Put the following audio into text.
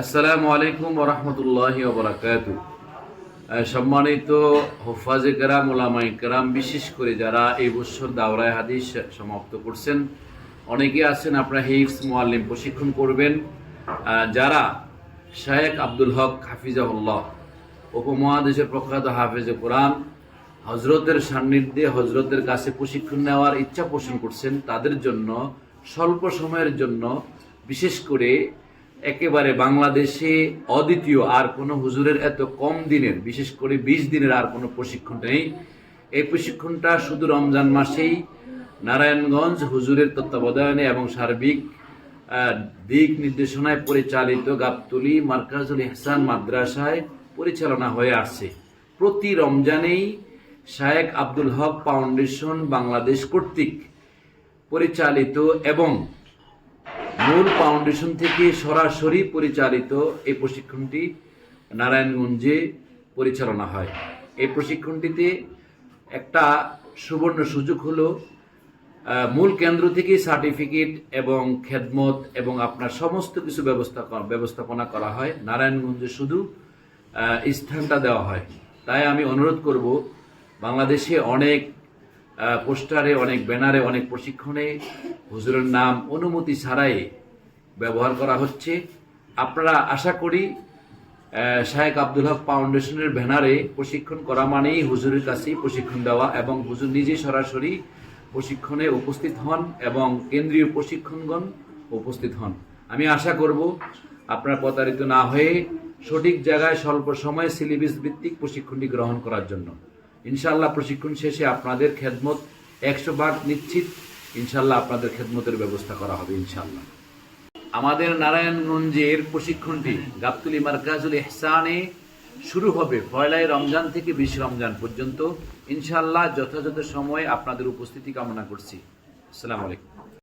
আসসালামু আলাইকুম ওরহমতুল্লাহ বরাকাত সম্মানিত হোফাজে কেরাম ওলামাই কেরাম, বিশেষ করে যারা এই বছর দাওরায় হাদিস সমাপ্ত করছেন, অনেকে আছেন, আপনারা হিফস মোয়াল্লিম প্রশিক্ষণ করবেন। যারা শায়েক আব্দুল হক হাফিজাহুল্লাহ, উপমহাদেশের প্রখ্যাত হাফেজে কোরআন হজরতের সান্নিধ্যে হজরতের কাছে প্রশিক্ষণ নেওয়ার ইচ্ছা পোষণ করছেন, তাদের জন্য স্বল্প সময়ের জন্য বিশেষ করে একেবারে বাংলাদেশে অদ্বিতীয় আর কোনো হুজুরের এত কম দিনের, বিশেষ করে বিশ দিনের আর কোনো প্রশিক্ষণ নেই। এই প্রশিক্ষণটা শুধু রমজান মাসেই। নারায়ণগঞ্জ হুজুরের তত্ত্বাবধানে এবং সার্বিক দিক নির্দেশনায় পরিচালিত গাবতলি মার্কাজুল ইহসান মাদ্রাসায় পরিচালনা হয়ে আসছে প্রতি রমজানেই শায়েক আব্দুল হক ফাউন্ডেশন বাংলাদেশ কর্তৃক পরিচালিত এবং মূল ফাউন্ডেশন থেকে সরাসরি পরিচালিত এই প্রশিক্ষণটি নারায়ণগঞ্জে পরিচালনা হয়। এই প্রশিক্ষণটিতে একটা সুবর্ণ সুযোগ হলো মূল কেন্দ্র থেকে সার্টিফিকেট এবং খেদমত এবং আপনার সমস্ত কিছু ব্যবস্থা ব্যবস্থাপনা করা হয়। নারায়ণগঞ্জে শুধু স্থানটা দেওয়া হয়। তাই আমি অনুরোধ করব, বাংলাদেশে অনেক পোস্টারে, অনেক ব্যানারে, অনেক প্রশিক্ষণে হুজুরের নাম অনুমতি ছাড়াই ব্যবহার করা হচ্ছে। আপনারা আশা করি শায়েক আব্দুল হক ফাউন্ডেশনের ব্যানারে প্রশিক্ষণ করা মানেই হুজুরের কাছেই প্রশিক্ষণ দেওয়া এবং হুজুর নিজে সরাসরি প্রশিক্ষণে উপস্থিত হন এবং কেন্দ্রীয় প্রশিক্ষণগণ উপস্থিত হন। আমি আশা করব, আপনারা প্রতারিত না হয়ে সঠিক জায়গায় স্বল্প সময়ে সিলেবাস ভিত্তিক প্রশিক্ষণটি গ্রহণ করার জন্য। ইনশাল্লাহ প্রশিক্ষণ শেষে আপনাদের খেদমত একশো ভাগ নিশ্চিত। ইনশাল্লাহ আপনাদের খেদমতের ব্যবস্থা করা হবে ইনশাল্লাহ আমাদের নারায়ণগঞ্জের প্রশিক্ষণটি গাবতুলি মার্কাজুল ইহসানে শুরু হবে পয়লাই রমজান থেকে বিশ রমজান পর্যন্ত। ইনশাল্লাহ যথাযথ সময়ে আপনাদের উপস্থিতি কামনা করছি। আসসালামু আলাইকুম।